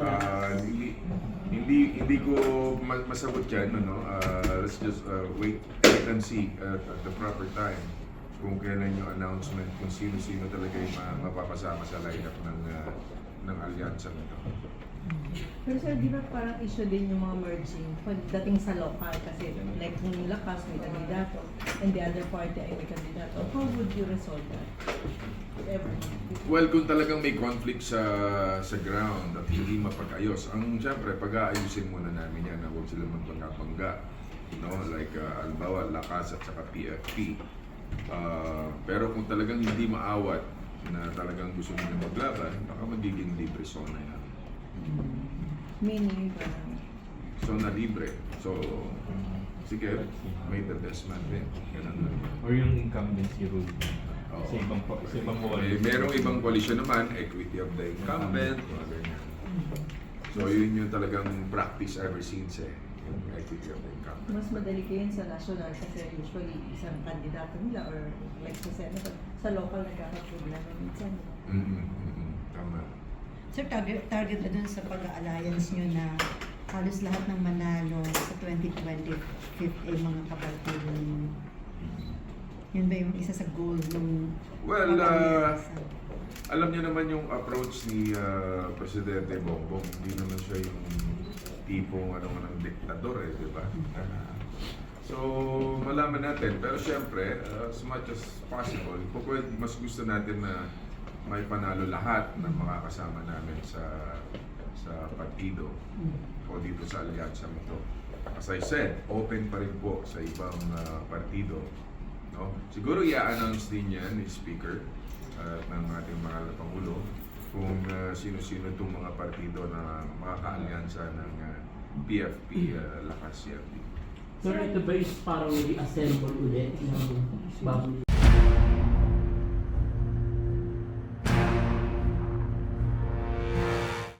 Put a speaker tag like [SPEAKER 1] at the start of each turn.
[SPEAKER 1] Ah, hindi, hindi, hindi ko ma- masagot yan, ano, Ah, let's just uh, wait, wait and see at, at the proper time kung kailan yung announcement kung sino-sino talaga yung ma- mapapasama sa lineup ng, uh, ng alyansa nito.
[SPEAKER 2] Pero sir, di ba parang issue din yung mga merging pagdating sa local kasi like kung yung lakas may kandidato and the other party ay may kandidato, how would you resolve that? Ever?
[SPEAKER 1] Well, kung talagang may conflict sa sa ground at hindi mapag-ayos, ang siyempre, pag-aayusin muna namin yan na huwag sila magpangga-pangga. No? Like, uh, albawa, lakas at saka PFP. Ah, pero kung talagang hindi maawat na talagang gusto nila maglaban, baka magiging libre zona yan.
[SPEAKER 2] Meaning, parang,
[SPEAKER 1] Zona libre. So, sige, may the best man din. Ganun lang.
[SPEAKER 3] Or yung incumbency rule.
[SPEAKER 1] Oo.
[SPEAKER 3] Sa ibang po, sa ibang.
[SPEAKER 1] May, merong ibang coalition naman, equity of the incumbent, mga ganyan. So yun yung talagang practice ever since eh, yung of the incumbent.
[SPEAKER 2] mas madali kayo yun sa national kasi usually isang kandidato nila or like sa Senate, sa local nagkakaproblema minsan.
[SPEAKER 1] Mm-mm, mm-mm, tama.
[SPEAKER 4] Sir, target, target na dun sa pag-alliance nyo na halos lahat ng manalo sa 2025 ay mga kabartido ninyo. Yun ba yung isa sa goal ng
[SPEAKER 1] Well, uh, alam niyo naman yung approach ni uh, Presidente Bongbong, hindi naman siya yung tipong ano ng diktador eh, di ba? Uh, so, malaman natin. Pero syempre, uh, as much as possible, pwede, mas gusto natin na may panalo lahat ng mga kasama namin sa sa partido o dito sa alyansa ito. As I said, open pa rin po sa ibang uh, partido. No? Siguro i-announce din yan ni Speaker at ng ating mahal Pangulo kung uh, sino-sino itong mga partido na makaka-alyansa ng uh, PFP uh, Lakas CFP.
[SPEAKER 5] Sir, ito ba is parang reassemble ulit ng bagong